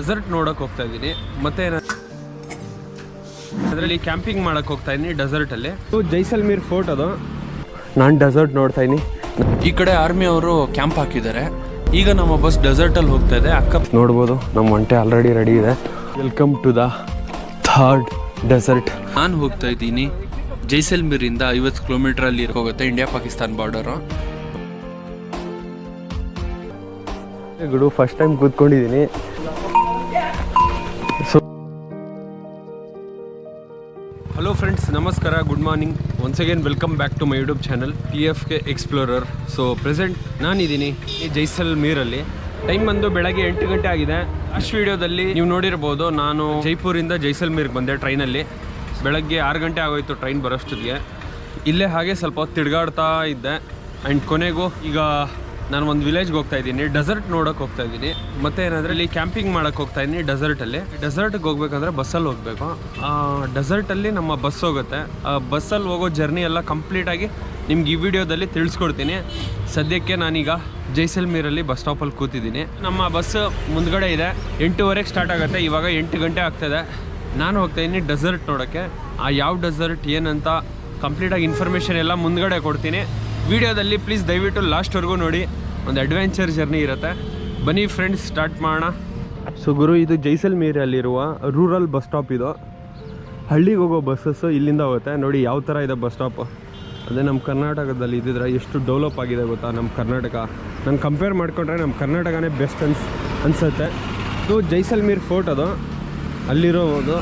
Dessert ನೋಡಕ್ ಹೋಗ್ತಾ ಇದ್ದೀನಿ. ಮತ್ತೆ ಅದರಲ್ಲಿ ಕ್ಯಾಂಪಿಂಗ್ ಮಾಡಕ್ ಹೋಗ್ತಾ ಇದೀನಿ ಡೆಸರ್ಟ್ ಅಲ್ಲಿ. ಜೈಸಲ್ಮೀರ್ ಫೋರ್ಟ್ ಅದು. ನಾನು ಡೆಸರ್ಟ್ ನೋಡ್ತಾ ಇದ್ದೀನಿ. ಈ ಕಡೆ ಆರ್ಮಿ ಅವರು ಕ್ಯಾಂಪ್ ಹಾಕಿದ್ದಾರೆ. ಈಗ ನಮ್ಮ ಬಸ್ ಡೆಸರ್ಟ್ ಅಲ್ಲಿ ಹೋಗ್ತಾ ಇದೆ. ಅಕ್ಕ ನೋಡ್ಬೋದು ನಮ್ಮ ಒಂಟೆ ಆಲ್ರೆಡಿ ರೆಡಿ ಇದೆ. Welcome to the third desert ನಾನು ಹೋಗ್ತಾ ಇದ್ದೀನಿ. ಜೈಸಲ್ಮೀರ್ ಇಂದ ಐವತ್ತು ಕಿಲೋಮೀಟರ್ ಅಲ್ಲಿ ಹೋಗುತ್ತೆ ಇಂಡಿಯಾ ಪಾಕಿಸ್ತಾನ್ ಬಾರ್ಡರ್ ಗುಡು ಫಸ್ಟ್ ಟೈಮ್ ಕೂತ್ಕೊಂಡಿದ್ದೀನಿ. ಫ್ರೆಂಡ್ಸ್ ನಮಸ್ಕಾರ good morning once again welcome back to my YouTube channel P F K explorer so present ನಾನಿದ್ದೀನಿ ಈ ಜೈಸಲ್ಮೀರಲ್ಲಿ ಟೈಮ್ ಬಂದು ಬೆಳಗ್ಗೆ ಎಂಟು ಗಂಟೆ ಆಗಿದೆ. ಅಷ್ಟು ವಿಡಿಯೋದಲ್ಲಿ ನೀವು ನೋಡಿರ್ಬೋದು, ನಾನು ಜೈಪುರಿಂದ ಜೈಸಲ್ಮೀರ್ಗೆ ಬಂದೆ ಟ್ರೈನಲ್ಲಿ. ಬೆಳಗ್ಗೆ ಆರು ಗಂಟೆ ಆಗೋಯ್ತು ಟ್ರೈನ್ ಬರೋಷ್ಟೊತ್ತಿಗೆ ಇಲ್ಲೇ ಹಾಗೆ ಸ್ವಲ್ಪ ಹೊತ್ತು ತಿರುಗಾಡ್ತಾ ಇದ್ದೆ. ಆ್ಯಂಡ್ ಕೊನೆಗೂ ಈಗ ನಾನು ಒಂದು ವಿಲೇಜ್ಗೆ ಹೋಗ್ತಾ ಇದ್ದೀನಿ. ಡೆಸರ್ಟ್ ನೋಡೋಕೆ ಹೋಗ್ತಾ ಇದ್ದೀನಿ. ಮತ್ತೆ ಏನಂದ್ರೆ ಇಲ್ಲಿ ಕ್ಯಾಂಪಿಂಗ್ ಮಾಡೋಕೆ ಹೋಗ್ತಾ ಇದ್ದೀನಿ ಡೆಸರ್ಟಲ್ಲಿ ಡೆಸರ್ಟ್ಗೆ ಹೋಗ್ಬೇಕಂದ್ರೆ ಬಸ್ಸಲ್ಲಿ ಹೋಗಬೇಕು. ಡೆಸರ್ಟಲ್ಲಿ ನಮ್ಮ ಬಸ್ ಹೋಗುತ್ತೆ. ಆ ಬಸ್ಸಲ್ಲಿ ಹೋಗೋ ಜರ್ನಿ ಎಲ್ಲ ಕಂಪ್ಲೀಟಾಗಿ ನಿಮ್ಗೆ ಈ ವಿಡಿಯೋದಲ್ಲಿ ತಿಳಿಸ್ಕೊಡ್ತೀನಿ. ಸದ್ಯಕ್ಕೆ ನಾನೀಗ ಜೈಸಲ್ಮೀರಲ್ಲಿ ಬಸ್ ಸ್ಟಾಪಲ್ಲಿ ಕೂತಿದ್ದೀನಿ. ನಮ್ಮ ಬಸ್ ಮುಂದ್ಗಡೆ ಇದೆ. ಎಂಟೂವರೆಗೆ ಸ್ಟಾರ್ಟ್ ಆಗುತ್ತೆ. ಇವಾಗ ಎಂಟು ಗಂಟೆ ಆಗ್ತದೆ ನಾನು ಹೋಗ್ತಾ ಇದ್ದೀನಿ ಡೆಸರ್ಟ್ ನೋಡೋಕ್ಕೆ. ಆ, ಯಾವ ಡೆಸರ್ಟ್ ಏನಂತ ಕಂಪ್ಲೀಟಾಗಿ ಇನ್ಫಾರ್ಮೇಷನ್ ಎಲ್ಲ ಮುಂದ್ಗಡೆ ಕೊಡ್ತೀನಿ. ವಿಡಿಯೋದಲ್ಲಿ ಪ್ಲೀಸ್ ದಯವಿಟ್ಟು ಲಾಸ್ಟ್ವರೆಗೂ ನೋಡಿ. ಒಂದು ಅಡ್ವೆಂಚರ್ ಜರ್ನಿ ಇರುತ್ತೆ. ಬನ್ನಿ ಫ್ರೆಂಡ್ಸ್ ಸ್ಟಾರ್ಟ್ ಮಾಡೋಣ. ಸೊ ಗುರು, ಇದು ಜೈಸಲ್ಮೀರಲ್ಲಿರುವ ರೂರಲ್ ಬಸ್ ಸ್ಟಾಪ್ ಇದು. ಹಳ್ಳಿಗೆ ಹೋಗೋ ಬಸ್ಸಸ್ಸು ಇಲ್ಲಿಂದ ಹೋಗುತ್ತೆ. ನೋಡಿ ಯಾವ ಥರ ಇದೆ ಬಸ್ ಸ್ಟಾಪ್ ಅದೇ ನಮ್ಮ ಕರ್ನಾಟಕದಲ್ಲಿ ಇದ್ದಿದ್ರೆ ಎಷ್ಟು ಡೆವಲಪ್ ಆಗಿದೆ ಗೊತ್ತಾ ನಮ್ಮ ಕರ್ನಾಟಕ. ನಾನು ಕಂಪೇರ್ ಮಾಡಿಕೊಂಡ್ರೆ ನಮ್ಮ ಕರ್ನಾಟಕನೇ ಬೆಸ್ಟ್ ಅನ್ಸ್, ಅನಿಸುತ್ತೆ. ಇದು ಜೈಸಲ್ಮೀರ್ ಫೋರ್ಟ್ ಅದು. ಅಲ್ಲಿರೋದು.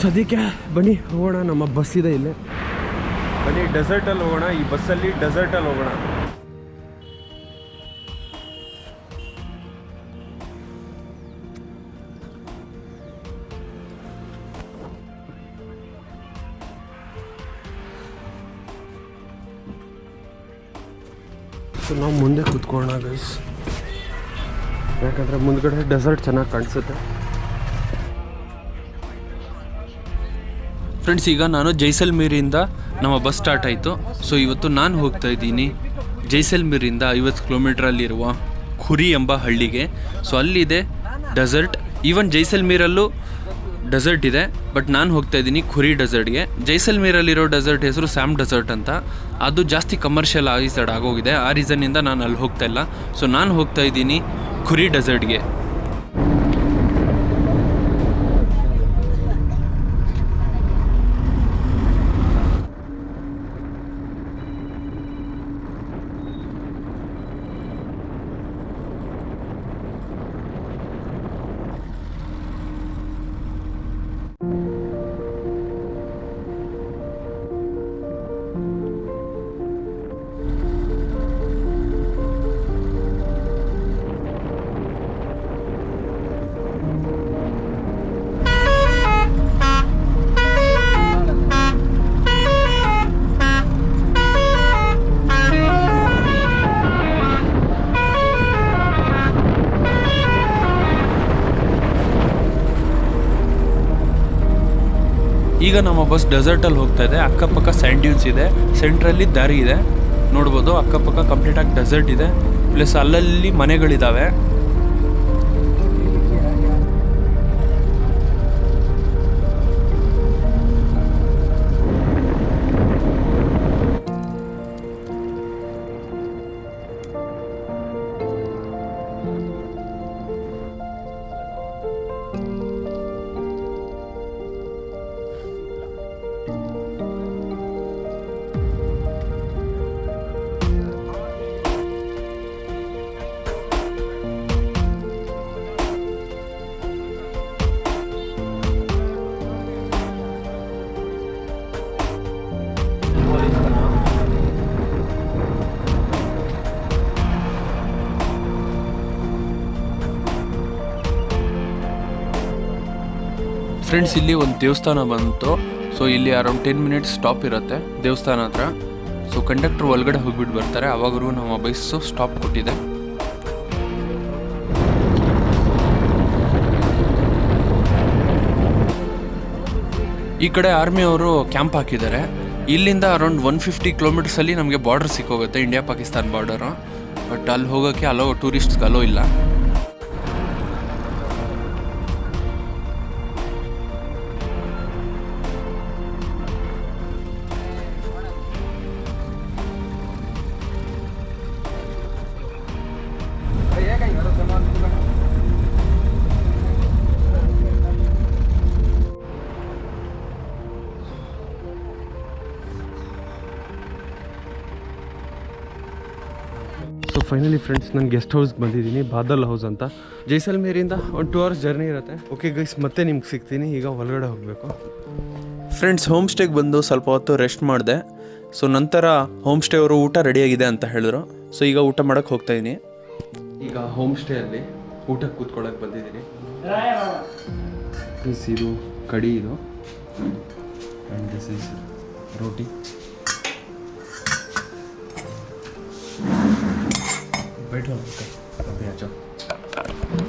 ಸದ್ಯಕ್ಕೆ ಬನ್ನಿ ಹೋಗೋಣ. ನಮ್ಮ ಬಸ್ ಇದೆ ಇಲ್ಲಿ. ಬನ್ನಿ ಡೆಸರ್ಟಲ್ಲಿ ಹೋಗೋಣ ಈ ಬಸ್ಸಲ್ಲಿ ಡೆಸರ್ಟಲ್ಲಿ ಹೋಗೋಣ ಸೊ ನಾವು ಮುಂದೆ ಕೂತ್ಕೊಳ್ಳೋಣ ಗೈಸ್ ಯಾಕಂದರೆ ಮುಂದ್ಗಡೆ ಡೆಸರ್ಟ್ ಚೆನ್ನಾಗಿ ಕಾಣಿಸುತ್ತೆ ಫ್ರೆಂಡ್ಸ್ ಈಗ ನಾನು ಜೈಸಲ್ಮೀರಿಂದ ನಮ್ಮ ಬಸ್ ಸ್ಟಾರ್ಟ್ ಆಯಿತು. ಸೊ ಇವತ್ತು ನಾನು ಹೋಗ್ತಾ ಇದ್ದೀನಿ. ಜೈಸಲ್ಮೀರಿಂದ ಐವತ್ತು ಕಿಲೋಮೀಟ್ರಲ್ಲಿರುವ ಖುರಿ ಎಂಬ ಹಳ್ಳಿಗೆ. ಸೊ ಅಲ್ಲಿದೆ ಡೆಸರ್ಟ್ ಈವನ್ ಜೈಸಲ್ಮೀರಲ್ಲೂ ಡೆಸರ್ಟ್ ಇದೆ ಬಟ್ ನಾನು ಹೋಗ್ತಾ ಇದ್ದೀನಿ ಖುರಿ ಡೆಸರ್ಟ್ಗೆ ಜೈಸಲ್ಮೀರಲ್ಲಿರೋ ಡೆಸರ್ಟ್ ಹೆಸರು ಸ್ಯಾಮ್ ಡೆಸರ್ಟ್ ಅಂತ. ಅದು ಜಾಸ್ತಿ ಕಮರ್ಷಿಯಲ್ ಆಗಿ ಆಗೋಗಿದೆ. ಆ ರೀಸನ್ನಿಂದ ನಾನು ಅಲ್ಲಿ ಹೋಗ್ತಾ ಇಲ್ಲ. ಸೊ ನಾನು ಹೋಗ್ತಾ ಇದ್ದೀನಿ ಖುರಿ ಡೆಸರ್ಟ್ಗೆ ಈಗ ನಮ್ಮ ಬಸ್ ಡೆಸರ್ಟಲ್ಲಿ ಹೋಗ್ತಾ ಇದೆ. ಅಕ್ಕಪಕ್ಕ ಸ್ಯಾಂಡ್ ಡ್ಯೂನ್ಸ್ ಇದೆ. ಸೆಂಟ್ರಲ್ಲಿ ದಾರಿ ಇದೆ. ನೋಡ್ಬೋದು, ಅಕ್ಕಪಕ್ಕ ಕಂಪ್ಲೀಟಾಗಿ ಡೆಸರ್ಟ್ ಇದೆ. ಪ್ಲಸ್ ಅಲ್ಲಲ್ಲಿ ಮನೆಗಳಿದ್ದಾವೆ ಫ್ರೆಂಡ್ಸ್ ಇಲ್ಲಿ ಒಂದು ದೇವಸ್ಥಾನ ಬಂತು. ಸೊ ಇಲ್ಲಿ ಅರೌಂಡ್ ಟೆನ್ ಮಿನಿಟ್ಸ್ ಸ್ಟಾಪ್ ಇರುತ್ತೆ ದೇವಸ್ಥಾನ ಹತ್ರ. ಸೊ ಕಂಡಕ್ಟರ್ ಒಳಗಡೆ ಹೋಗ್ಬಿಟ್ಟು ಬರ್ತಾರೆ. ಅವಾಗೂ ನಮ್ಮ ಬಸ್ಸು ಸ್ಟಾಪ್ ಕೊಟ್ಟಿದೆ. ಈ ಕಡೆ ಆರ್ಮಿ ಅವರು ಕ್ಯಾಂಪ್ ಹಾಕಿದ್ದಾರೆ. ಇಲ್ಲಿಂದ ಅರೌಂಡ್ ಒನ್ ಫಿಫ್ಟಿ ಕಿಲೋಮೀಟರ್ಸಲ್ಲಿ ನಮಗೆ ಬಾರ್ಡರ್ ಸಿಕ್ಕೋಗುತ್ತೆ ಇಂಡಿಯಾ ಪಾಕಿಸ್ತಾನ್ ಬಾರ್ಡರು ಬಟ್ ಅಲ್ಲಿ ಹೋಗೋಕ್ಕೆ ಅಲೋ ಟೂರಿಸ್ಟ್ಸ್ಗೆ ಅಲೋ ಇಲ್ಲ. ಫೈನಲಿ ಫ್ರೆಂಡ್ಸ್ ನಾನು ಗೆಸ್ಟ್ ಹೌಸ್ಗೆ ಬಂದಿದ್ದೀನಿ ಬಾದಲ್ ಹೌಸ್ ಅಂತ. ಜೈಸಲ್ಮೇರಿಂದ ಒಂದು ಟೂ ಅವರ್ಸ್ ಜರ್ನಿ ಇರುತ್ತೆ. ಓಕೆ ಗೈಸ್ ಮತ್ತೆ ನಿಮ್ಗೆ ಸಿಗ್ತೀನಿ. ಈಗ ಹೊರಗಡೆ ಹೋಗಬೇಕು. ಫ್ರೆಂಡ್ಸ್ ಹೋಮ್ ಸ್ಟೇಗೆ ಬಂದು ಸ್ವಲ್ಪ ಹೊತ್ತು ರೆಸ್ಟ್ ಮಾಡಿದೆ. ಸೊ ನಂತರ ಹೋಮ್ ಸ್ಟೇ ಅವರು ಊಟ ರೆಡಿಯಾಗಿದೆ ಅಂತ ಹೇಳಿದ್ರು. ಸೊ ಈಗ ಊಟ ಮಾಡೋಕ್ಕೆ ಹೋಗ್ತಾ ಇದ್ದೀನಿ ಈಗ ಹೋಮ್ ಸ್ಟೇಯಲ್ಲಿ ಊಟಕ್ಕೆ ಕೂತ್ಕೊಳ್ಳೋಕೆ ಬಂದಿದ್ದೀನಿ. ದಿಸ್ ಇದು ಕಡಿ ಇದು. ಆ್ಯಂಡ್ ದಿಸ್ ಇಸ್ ರೋಟಿ बैठो अभी आ जाओ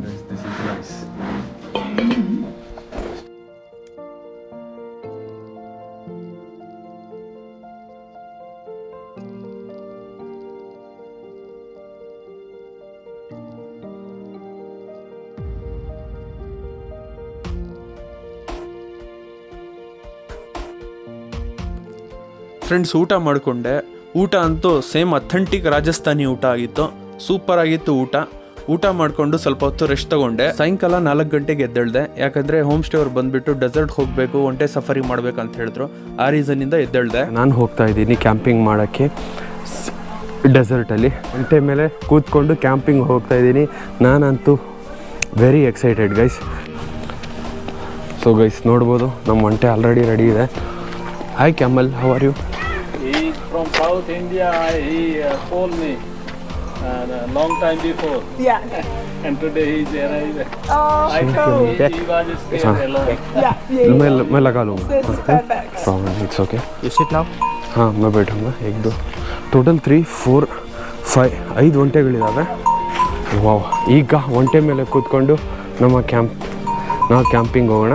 Guys, this is rice. Friends ಊಟ ಮಾಡಿಕೊಂಡೆ ಊಟ ಅಂತೂ ಸೇಮ್ ಅಥೆಂಟಿಕ್ ರಾಜಸ್ಥಾನಿ ಊಟ ಆಗಿತ್ತು. ಸೂಪರ್ ಆಗಿತ್ತು ಊಟ. ಊಟ ಮಾಡಿಕೊಂಡು ಸ್ವಲ್ಪ ಹೊತ್ತು ರೆಸ್ಟ್ ತಗೊಂಡೆ. ಸಾಯಂಕಾಲ ನಾಲ್ಕು ಗಂಟೆಗೆ ಎದ್ದೇಳ್ದೆ. ಯಾಕಂದ್ರೆ ಹೋಮ್ ಸ್ಟೇ ಅವ್ರು ಬಂದ್ಬಿಟ್ಟು ಡೆಸರ್ಟ್ ಹೋಗಬೇಕು ಒಂಟೆ ಸಫರಿ ಮಾಡ್ಬೇಕು ಅಂತ ಹೇಳಿದ್ರು. ಆ ರೀಸನಿಂದ ಎದ್ದೇಳ್ದೆ. ನಾನು ಹೋಗ್ತಾ ಇದ್ದೀನಿ ಕ್ಯಾಂಪಿಂಗ್ ಮಾಡೋಕ್ಕೆ. ಡೆಸರ್ಟಲ್ಲಿ ಒಂಟೆ ಮೇಲೆ ಕೂತ್ಕೊಂಡು ಕ್ಯಾಂಪಿಂಗ್ ಹೋಗ್ತಾ ಇದ್ದೀನಿ. ನಾನಂತೂ very excited guys so guys ನೋಡ್ಬೋದು. ನಮ್ಮ ಒಂಟೆ ಆಲ್ರೆಡಿ ರೆಡಿ ಇದೆ. Hi camel how are you from South India. He uh, called me uh, a long time before, Yeah. and today he's arrived. Oh, I cool. he, he was scared alone. Yeah, yeah. मैं मैं लगा लूँगा This is perfect. Problem it's okay ಹಾಂ मैं बैठूंगा एक दो total three four five ಐದು ಒಂಟೆಗಳಿದ್ದಾವೆ ವಾವ್ ಈಗ ಒಂಟೆ ಮೇಲೆ ಕೂತ್ಕೊಂಡು ನಮ್ಮ ಕ್ಯಾಂಪ್ ನಾವು ಕ್ಯಾಂಪಿಂಗ್ ಹೋಗೋಣ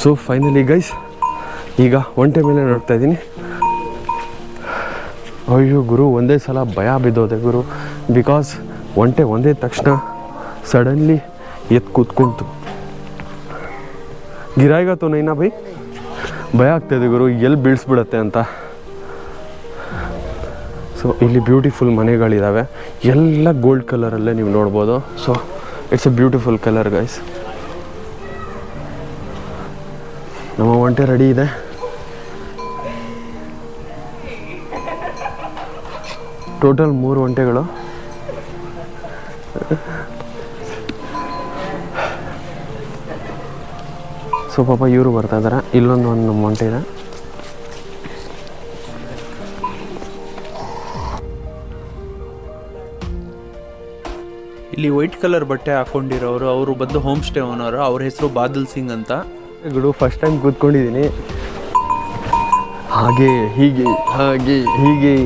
ಸೊ ಫೈನಲಿ ಗೈಸ್ ಈಗ ಒಂಟೆ ಮೇಲೆ ನೋಡ್ತಾ ಇದ್ದೀನಿ. ಅಯ್ಯೋ, ಗುರು, ಒಂದೇ ಸಲ ಭಯ ಬಿದ್ದೋದೆ, ಗುರು. ಬಿಕಾಸ್ ಒಂಟೆ ಒಂದೇ ತಕ್ಷಣ ಸಡನ್ಲಿ ಎದ್ದು ಕೂತ್ಕೊಂತು ಗಿರಾಯಿಗತ್ತು ನೈನಾ ಬೈ ಭಯ ಆಗ್ತಾಯಿದೆ ಗುರು. ಎಲ್ಲಿ ಬೀಳಿಸ್ಬಿಡತ್ತೆ ಅಂತ. ಸೊ ಇಲ್ಲಿ ಬ್ಯೂಟಿಫುಲ್ ಮನೆಗಳಿದ್ದಾವೆ ಎಲ್ಲ ಗೋಲ್ಡ್ ಕಲರಲ್ಲೇ ನೀವು ನೋಡ್ಬೋದು. So it's a beautiful colour guys ಒಂಟೆ ರೆಡಿ ಇದೆ. ಟೋಟಲ್ ಮೂರು ಒಂಟೆಗಳು. ಸೊ ಪಾಪ ಇವರು ಬರ್ತಾ ಇದ್ದಾರೆ ಇಲ್ಲೊಂದು ಒಂದು ಒಂಟೆ ಇದೆ. ಇಲ್ಲಿ ವೈಟ್ ಕಲರ್ ಬಟ್ಟೆ ಹಾಕೊಂಡಿರೋರು, ಅವರು ಬಂದು ಹೋಮ್ ಸ್ಟೇ ಓನರ್ ಅವ್ರ ಹೆಸರು ಬಾದಲ್ ಸಿಂಗ್ ಅಂತ. ಗುಡು ಫಸ್ಟ್ ಟೈಮ್ ಕೂತ್ಕೊಂಡಿದ್ದೀನಿ ಹಾಗೆ, ಹೀಗೆ ಹಾಗೆ, ಹೀಗೆ.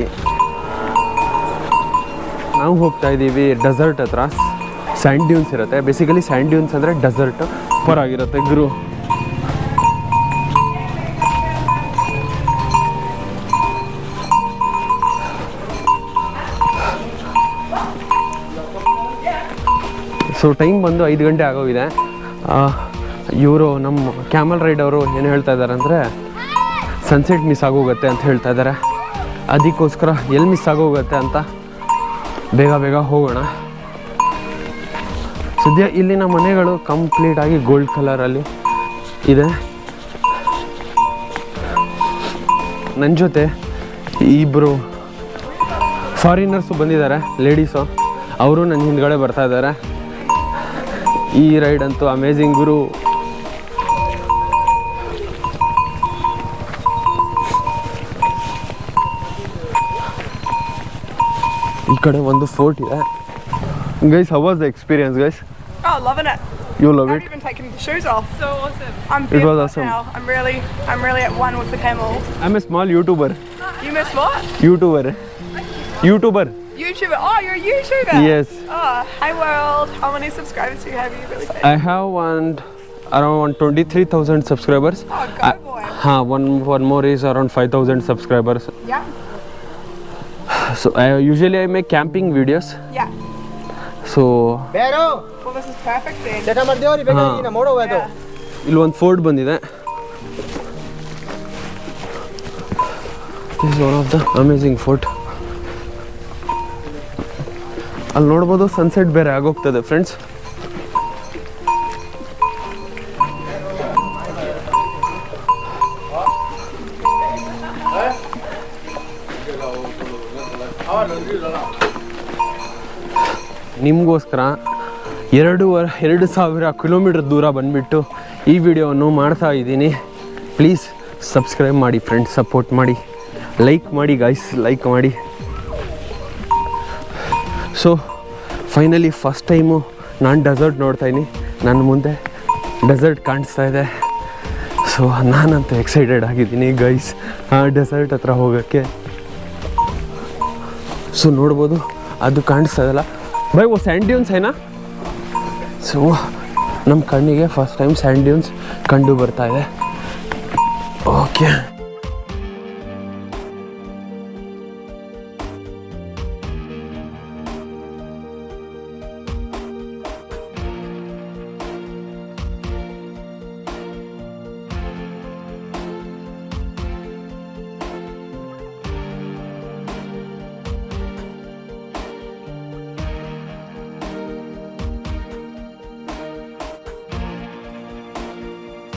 ನಾವು ಹೋಗ್ತಾ ಇದ್ದೀವಿ ಡೆಸರ್ಟ್ ಹತ್ರ. ಸ್ಯಾಂಡ್ ಡ್ಯೂನ್ಸ್ ಇರುತ್ತೆ. ಬೇಸಿಕಲಿ ಸ್ಯಾಂಡ್ ಡ್ಯೂನ್ಸ್ ಅಂದರೆ ಡೆಸರ್ಟ್ ಪರ್ ಆಗಿರುತ್ತೆ ಗುರು. ಸೊ ಟೈಮ್ ಬಂದು ಐದು ಗಂಟೆ ಆಗೋಗಿದೆ. ಇವರು ನಮ್ಮ ಕ್ಯಾಮಲ್ ರೈಡ್ ಅವರು ಏನು ಹೇಳ್ತಾ ಇದ್ದಾರೆ ಅಂದರೆ ಸನ್ಸೆಟ್ ಮಿಸ್ ಆಗೋಗುತ್ತೆ ಅಂತ ಹೇಳ್ತಾ ಇದ್ದಾರೆ. ಅದಕ್ಕೋಸ್ಕರ ಎಲ್ಲಿ ಮಿಸ್ ಆಗೋಗುತ್ತೆ ಅಂತ ಬೇಗ ಬೇಗ ಹೋಗೋಣ. ಸದ್ಯ ಇಲ್ಲಿನ ಮನೆಗಳು ಕಂಪ್ಲೀಟಾಗಿ ಗೋಲ್ಡ್ ಕಲರಲ್ಲಿ ಇದೆ. ನನ್ನ ಜೊತೆ ಇಬ್ಬರು ಫಾರಿನರ್ಸು ಬಂದಿದ್ದಾರೆ ಲೇಡೀಸು ಅವರು ನನ್ನ ಹಿಂದ್ಗಡೆ ಬರ್ತಾ ಇದ್ದಾರೆ. ಈ ರೈಡ್ ಅಂತೂ ಅಮೇಝಿಂಗ್ ಗುರು. ಈ ಕಡೆ ಒಂದು ಫೋರ್ಟ್ ಇದೆ guys how was the experience guys Oh, loving it. You love I it haven't even taken the shoes off. So awesome. I'm It was barefoot awesome. now. I'm really, I'm really at one with the camel. I am a small YouTuber You miss what? YouTuber YouTuber YouTuber. Oh, you're a YouTuber. Yes. Oh, hey world. How many subscribers do you have? You really famous. I have one around 23,000 subscribers. Oh, go Uh, boy. huh, one, one more is around 5,000 subscribers. Yeah. So I, usually I make camping videos. Yeah. So ಬೇರು Well, this is perfect then. ಚಟ ಮಾಡ್ದೇವ್ರಿ ಬೇಗ ಹಾ. ಈಗ ನೋಡುವ ಇಲ್ಲಿ ಒಂದು fort ಬಂದಿದೆ is one of the amazing fort ಅಲ್ಲಿ ನೋಡ್ಬೋದು ಸನ್ಸೆಟ್ ಬೇರೆ ಆಗೋಗ್ತದೆ ಫ್ರೆಂಡ್ಸ್ ನಿಮಗೋಸ್ಕರ ಎರಡು ವರ್ ಎರಡು ಸಾವಿರ ಕಿಲೋಮೀಟ್ರ್ ದೂರ ಬಂದುಬಿಟ್ಟು ಈ ವಿಡಿಯೋವನ್ನು ಮಾಡ್ತಾ ಇದ್ದೀನಿ. ಪ್ಲೀಸ್ ಸಬ್ಸ್ಕ್ರೈಬ್ ಮಾಡಿ ಫ್ರೆಂಡ್ಸ್, ಸಪೋರ್ಟ್ ಮಾಡಿ. ಲೈಕ್ ಮಾಡಿ ಗೈಸ್ ಲೈಕ್ ಮಾಡಿ. ಸೊ ಫೈನಲಿ ಫಸ್ಟ್ ಟೈಮು ನಾನು ಡೆಸರ್ಟ್ ನೋಡ್ತಾ ಇದ್ದೀನಿ. ನನ್ನ ಮುಂದೆ ಡೆಸರ್ಟ್ ಕಾಣಿಸ್ತಾ ಇದೆ. ಸೊ ನಾನಂತ ಎಕ್ಸೈಟೆಡ್ ಆಗಿದ್ದೀನಿ ಗೈಸ್ ಆ ಡೆಸರ್ಟ್ ಹತ್ರ ಹೋಗೋಕ್ಕೆ. ಸೊ ನೋಡ್ಬೋದು, ಅದು ಕಾಣಿಸ್ತಾ ಇದಲ್ಲ. ಬೈ, ಓ, ಸ್ಯಾಂಡ್ ಡ್ಯೂನ್ಸ್ ಏನಾ? ಸೊ ನಮ್ಮ ಕಣ್ಣಿಗೆ ಫಸ್ಟ್ ಟೈಮ್ ಸ್ಯಾಂಡ್ ಡ್ಯೂನ್ಸ್ ಕಂಡು ಬರ್ತಾ ಇದೆ. ಓಕೆ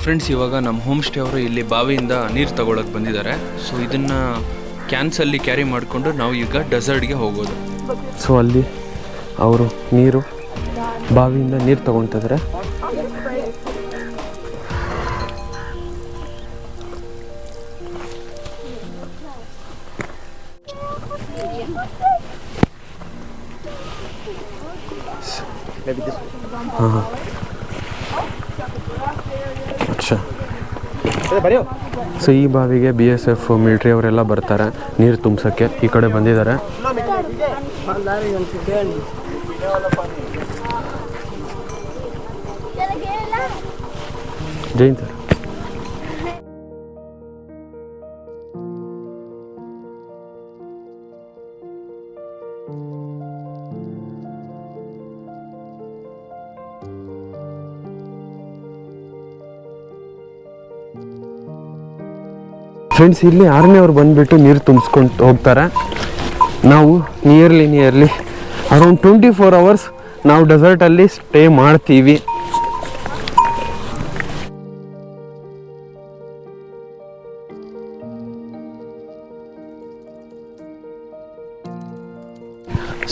ಫ್ರೆಂಡ್ಸ್ ಇವಾಗ ನಮ್ಮ ಹೋಮ್ ಸ್ಟೇ ಅವರು ಇಲ್ಲಿ ಬಾವಿಯಿಂದ ನೀರು ತಗೊಳಕ್ಕೆ ಬಂದಿದ್ದಾರೆ. ಸೊ ಇದನ್ನು ಕ್ಯಾನ್ಸಲ್ಲಿ ಕ್ಯಾರಿ ಮಾಡಿಕೊಂಡು ನಾವು ಈಗ ಡೆಸರ್ಟ್ಗೆ ಹೋಗೋದು. ಸೊ ಅಲ್ಲಿ ಅವರು ನೀರು ಬಾವಿಯಿಂದ ನೀರು ತಗೊತಿದ್ದಾರೆ ಹಾಂ ಹಾಂ. ಸೊ ಈ ಬಾವಿಗೆ ಬಿ ಎಸ್ ಎಫ್ ಮಿಲ್ಟ್ರಿ ಅವರೆಲ್ಲ ಬರ್ತಾರೆ. ನೀರು ತುಂಬ್ಸೋಕ್ಕೆ. ಈ ಕಡೆ ಬಂದಿದ್ದಾರೆ. ಜೈನ್ ಸರ್. ಫ್ರೆಂಡ್ಸ್ ಇಲ್ಲಿ ಆರನೇ ಅವ್ರು ಬಂದುಬಿಟ್ಟು ನೀರು ತುಂಬಿಸ್ಕೊಂಡು ಹೋಗ್ತಾರೆ. ನಾವು nearly nearly around twenty four hours ನಾವು ಡೆಸರ್ಟಲ್ಲಿ ಸ್ಟೇ ಮಾಡ್ತೀವಿ.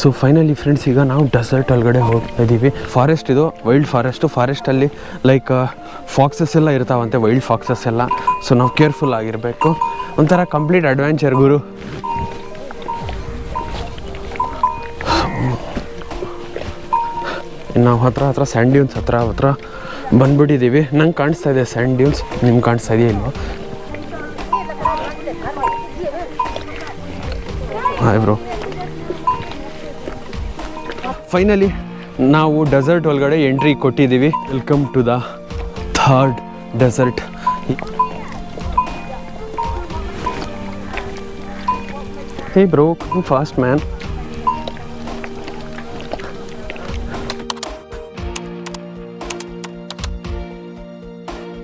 ಸೊ ಫೈನಲಿ ಫ್ರೆಂಡ್ಸ್ ಈಗ ನಾವು ಡೆಸರ್ಟ್ ಒಳಗಡೆ ಹೋಗ್ತಾ ಇದ್ದೀವಿ ಫಾರೆಸ್ಟ್ ಇದು ವೈಲ್ಡ್ ಫಾರೆಸ್ಟು ಫಾರೆಸ್ಟಲ್ಲಿ ಲೈಕ್ ಫಾಕ್ಸಸ್ ಎಲ್ಲ ಇರ್ತಾವಂತೆ ವೈಲ್ಡ್ ಫಾಕ್ಸಸ್ ಎಲ್ಲ. ಸೊ ನಾವು ಕೇರ್ಫುಲ್ ಆಗಿರಬೇಕು. ಒಂಥರ ಕಂಪ್ಲೀಟ್ ಅಡ್ವೆಂಚರ್ ಗುರು. ನಾವು ಹತ್ರ ಹತ್ರ ಸ್ಯಾಂಡ್ ಡ್ಯೂನ್ಸ್ ಹತ್ರ ಹತ್ರ ಬಂದ್ಬಿಟ್ಟಿದ್ದೀವಿ ನಂಗೆ ಕಾಣಿಸ್ತಾ ಇದೆ ಸ್ಯಾಂಡ್ ಡ್ಯೂನ್ಸ್ ನಿಮ್ಗೆ ಕಾಣಿಸ್ತಾ ಇದೆಯಾ ಇಲ್ವಾ? ಹಾಯ್ ಬ್ರೋ ಫೈನಲಿ ನಾವು ಡೆಸರ್ಟ್ ಒಳಗಡೆ ಎಂಟ್ರಿ ಕೊಟ್ಟಿದ್ದೀವಿ. Welcome to the third desert hey bro fast man